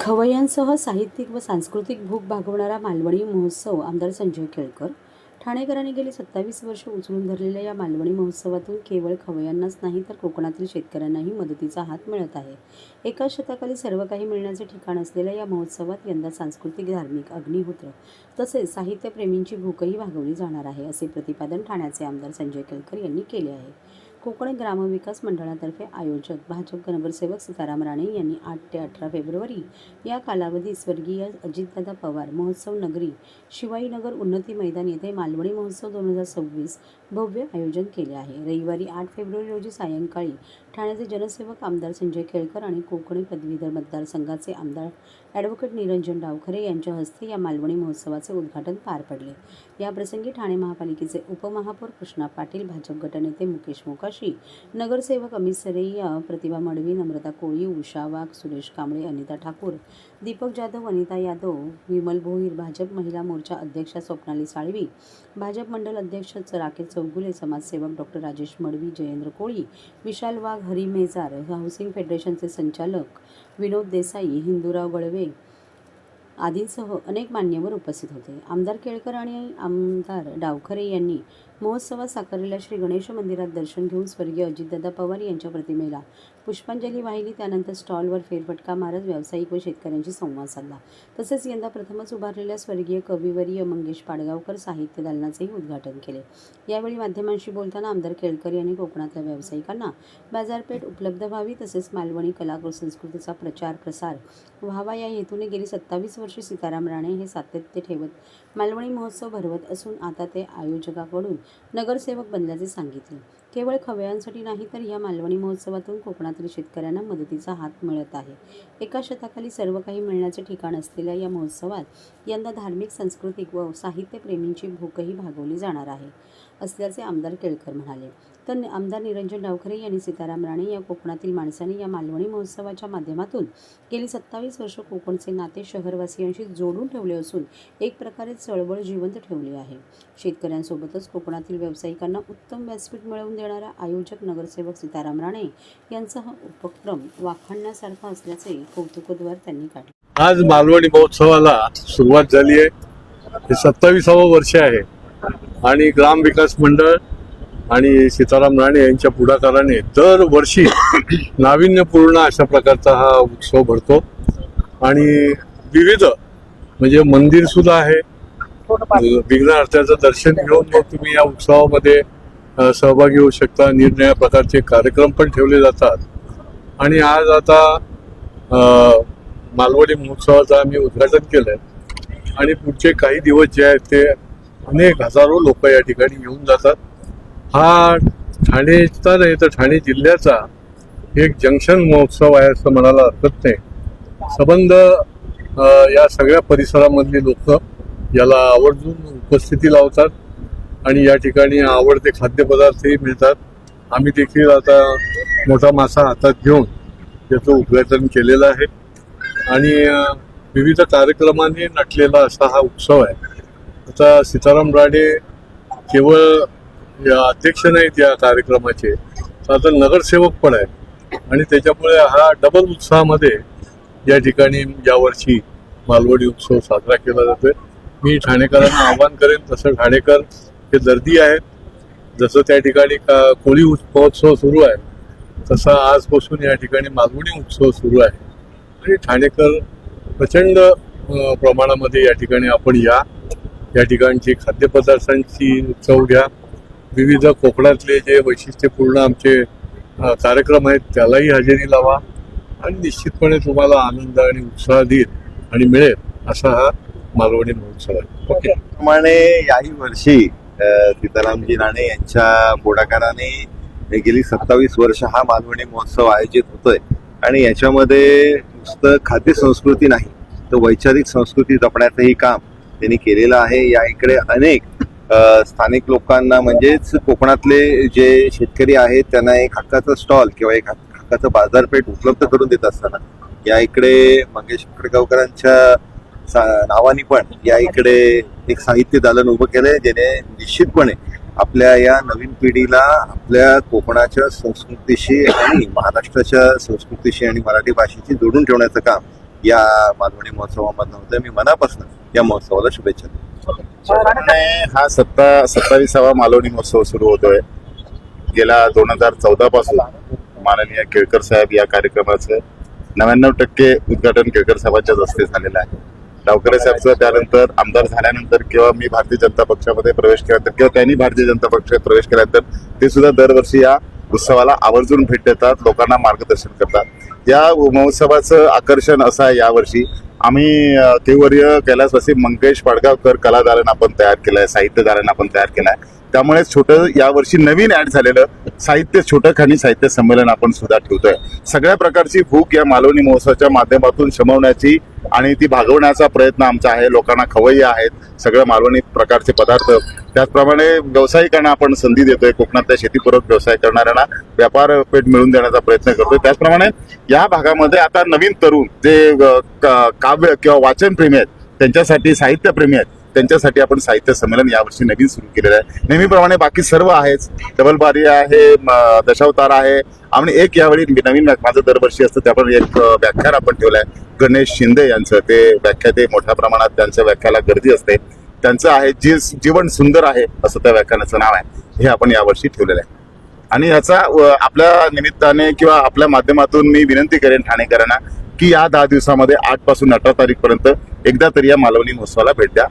खवय्यांसह साहित्यिक व सांस्कृतिक भूक भागवणारा मालवणी महोत्सव आमदार संजय केळकर. ठाणेकरांनी गेली सत्तावीस वर्ष उचलून धरलेल्या या मालवणी महोत्सवातून केवळ खवय्यांनाच नाही तर कोकणातील शेतकऱ्यांनाही मदतीचा हात मिळत आहे. एका शतकाली सर्व काही मिळण्याचे ठिकाण असलेल्या या महोत्सवात यंदा सांस्कृतिक धार्मिक अग्निहोत्र तसेच साहित्यप्रेमींची भूकही भागवली जाणार आहे असे प्रतिपादन ठाण्याचे आमदार संजय केळकर यांनी केले आहे. कोकण ग्रामविकास मंडळातर्फे आयोजक भाजप नगरसेवक सीताराम राणे यांनी आठ ते अठरा फेब्रुवारी या कालावधीत स्वर्गीय अजितदादा पवार महोत्सव नगरी शिवाईनगर उन्नती मैदान येथे मालवणी महोत्सव दोन हजार सव्वीस भव्य आयोजन केले आहे. रविवारी आठ फेब्रुवारी रोजी सायंकाळी ठाण्याचे जनसेवक आमदार संजय केळकर आणि कोकणी पदवीधर मतदारसंघाचे आमदार ॲडव्होकेट निरंजन डावखरे यांच्या हस्ते या मालवणी महोत्सवाचे उद्घाटन पार पडले. याप्रसंगी ठाणे महापालिकेचे उपमहापौर कृष्णा पाटील भाजप गटनेते मुकेश मोकाशी नगरसेवक अमित सरैया प्रतिभा मडवी नम्रता कोळी उषा वाघ सुरेश कांबळे अनिता ठाकूर दीपक जाधव अनिता यादव विमल भोईर भाजप महिला मोर्चा अध्यक्षा स्वप्नाली साळवी भाजप मंडल अध्यक्ष राकेश चौगुले समाजसेवक डॉक्टर राजेश मडवी जयेंद्र कोळी विशाल वाघ हरी मेजार हाऊसिंग फेडरेशनचे संचालक विनोद देसाई हिंदूराव गळवे आदींसह अनेक मान्यवर उपस्थित होते. आमदार केळकर आणि आमदार डावखरे यांनी महोत्सवात साकारलेल्या श्री गणेश मंदिरात दर्शन घेऊन स्वर्गीय अजितदादा पवार यांच्या प्रतिमेला पुष्पांजली वाहिली. त्यानंतर स्टॉलवर फेरफटका मारत व्यावसायिक व शेतकऱ्यांशी संवाद साधला. तसेच यंदा प्रथमच उभारलेल्या स्वर्गीय कविवर्य मंगेश पाडगावकर साहित्य दालनाचेही उद्घाटन केले. यावेळी माध्यमांशी बोलताना आमदार केळकर यांनी कोकणातल्या व्यावसायिकांना बाजारपेठ उपलब्ध व्हावी तसेच मालवणी कला व संस्कृतीचा प्रचार प्रसार व्हावा या हेतूने गेली सत्तावीस वर्षे सीताराम राणे हे सातत्य ठेवत मालवणी महोत्सव भरवत असून आता ते आयोजकाकडून नगरसेवक बनल्याचे सांगितले. केवळ खवयांसाठी नाही तर या मालवणी महोत्सवातून कोकणातील शेतकऱ्यांना मदतीचा हात मिळत आहे. एका शताखाली सर्व काही मिळण्याचे ठिकाण असलेल्या या महोत्सवात यंदा धार्मिक सांस्कृतिक व साहित्यप्रेमींची भूकही भागवली जाणार आहे असल्याचे आमदार केळकर म्हणाले. तर आमदार निरंजन डावखरे यांनी सीताराम राणे या कोकणातील माणसांनी या मालवणी महोत्सवाच्या माध्यमातून गेली सत्तावीस वर्ष कोकणचे नाते शहरवासियांशी जोडून ठेवले असून एक प्रकारे चळवळ जिवंत ठेवली आहे. शेतकऱ्यांसोबतच कोकणातील व्यावसायिकांना उत्तम व्यासपीठ मिळवून देणारा आयोजक नगरसेवक सीताराम राणे यांचा हा उपक्रम वाखाणण्यासारखा असल्याचे कौतुकोद्वार त्यांनी काढले. आज मालवणी महोत्सवाला सुरुवात झाली आहे. हे सत्तावीसावं वर्ष आहे. आणि ग्राम विकास मंडळ आणि सीताराम राणे यांच्या पुढाकाराने दरवर्षी नाविन्यपूर्ण अशा प्रकारचा हा उत्सव भरतो. आणि विविध म्हणजे मंदिर सुद्धा आहे. विघ्नहर्त्याचं दर्शन घेऊन मग तुम्ही या उत्सवामध्ये सहभागी होऊ शकता. निरनिराळ्या प्रकारचे कार्यक्रम पण ठेवले जातात. आणि आज आता मालवणी महोत्सवाचं आम्ही उद्घाटन केलं आहे आणि पुढचे काही दिवस जे आहेत ते अनेक हजारो लोक या ठिकाणी येऊन जातात. हा ठाणेचा नाही तर ठाणे जिल्ह्याचा एक जंक्शन महोत्सव आहे असं म्हणायला हरकत नाही. संबंध या सगळ्या परिसरामधली लोक याला आवर्जून उपस्थिती लावतात. आणि या ठिकाणी आवडते खाद्यपदार्थही मिळतात. आम्ही देखील आता मोठा मासा हातात घेऊन त्याचं उद्घाटन केलेलं आहे. आणि विविध कार्यक्रमांनी नटलेला असा हा उत्सव आहे. आता सीताराम राणे केवळ या अध्यक्ष नाहीत या कार्यक्रमाचे तर आता नगरसेवक पण आहे आणि त्याच्यामुळे हा डबल उत्साहामध्ये या ठिकाणी यावर्षी मालवणी उत्सव साजरा केला जातोय. मी ठाणेकरांना आवाहन करेन तसं ठाणेकर ते गर्दी आहेत जसं त्या ठिकाणी का कोळी उत्- महोत्सव सुरू आहे तसा आजपासून या ठिकाणी मालवणी उत्सव सुरू आहे. आणि ठाणेकर प्रचंड प्रमाणामध्ये या ठिकाणी आपण या. या ठिकाणची खाद्यपदार्थांची चव घ्या. विविध कोकणातले जे वैशिष्ट्यपूर्ण आमचे कार्यक्रम आहेत त्यालाही हजेरी लावा. आणि निश्चितपणे तुम्हाला आनंद आणि उत्साह देईल आणि मिळेल असा हा मालवणी महोत्सव आहे. ओके. प्रमाणे याही वर्षी सीतारामजी राणे यांच्या पुढाकाराने गेली सत्तावीस वर्ष हा मालवणी महोत्सव आयोजित होतोय. आणि याच्यामध्ये नुसतं खाद्य संस्कृती नाही तर वैचारिक संस्कृती जपण्याचंही काम त्यांनी केलेलं आहे. या इकडे अनेक स्थानिक लोकांना म्हणजेच कोकणातले जे शेतकरी आहेत त्यांना एक हक्काचा स्टॉल किंवा एक हक्काचं बाजारपेठ उपलब्ध करून देत असताना या इकडे मंगेश खडगावकरांच्या नावाने पण या इकडे एक साहित्य दालन उभं केलंय ज्याने निश्चितपणे आपल्या या नवीन पिढीला आपल्या कोकणाच्या संस्कृतीशी आणि महाराष्ट्राच्या संस्कृतीशी आणि मराठी भाषेशी जोडून ठेवण्याचं काम या मालवणी महोत्सवामधनं होतं मी मनापासून या महोत्सवाला शुभेच्छा देतो. हा सत्ता सत्तावीसावा मालवणी महोत्सव सुरू होतोय. गेल्या दोन हजार चौदा पासून माननीय केळकर साहेब या कार्यक्रमाचं नव्याण्णव टक्के उद्घाटन केळकर साहेबांच्याच हस्ते झालेलं आहे. डावकरे साहेबचं त्यानंतर आमदार झाल्यानंतर किंवा मी भारतीय जनता पक्षामध्ये प्रवेश केल्यानंतर किंवा त्यांनी भारतीय जनता पक्षात प्रवेश केल्यानंतर ते सुद्धा दरवर्षी या उत्सवाला आवर्जून भेट देतात लोकांना मार्गदर्शन करतात. या महोत्सवाचं आकर्षण असं आहे यावर्षी. आम्ही अ, केवर्य कैलासवासी मंगेश पाडगावकर कला दालन आपण तयार केलं साहित्य दालन आपण तयार केलं आहे त्यामुळे छोटं यावर्षी नवीन ऍड झालेलं साहित्य छोटं खाणी साहित्य संमेलन आपण सुद्धा ठेवतोय. सगळ्या प्रकारची भूक या मालवणी महोत्सवाच्या माध्यमातून शमवण्याची आणि ती भागवण्याचा प्रयत्न आमचा आहे. लोकांना खवय्य आहेत. सगळ्या मालवणी प्रकारचे पदार्थ. त्याचप्रमाणे व्यावसायिकांना आपण संधी देतोय. कोकणातल्या शेतीपूरक व्यवसाय करणाऱ्यांना व्यापार पेठ मिळवून देण्याचा प्रयत्न करतोय. त्याचप्रमाणे या भागामध्ये आता नवीन तरुण जे काव्य किंवा वाचनप्रेमी आहेत त्यांच्यासाठी साहित्यप्रेमी आहेत त्यांच्यासाठी आपण साहित्य संमेलन यावर्षी नवीन सुरू केलेलं आहे. नेहमीप्रमाणे बाकी सर्व आहेच. डबलबारी आहे दशावतार आहे. आणि एक यावेळी नवीन माझं दरवर्षी असतं त्यावर एक व्याख्यान आपण आहे गणेश शिंदे यांचं. ते व्याख्याते मोठ्या प्रमाणात त्यांच्या व्याख्याला गर्दी असते. त्यांचं आहे जी जीवन सुंदर आहे असं त्या व्याख्यानाचं नाव आहे. हे आपण यावर्षी ठेवलेलं आहे. आणि याचा आपल्या निमित्ताने किंवा आपल्या माध्यमातून मी विनंती करेन ठाणेकरांना की या दहा दिवसामध्ये आठपासून अठरा तारीखपर्यंत एकदा तरी या मालवणी महोत्सवाला भेट द्या.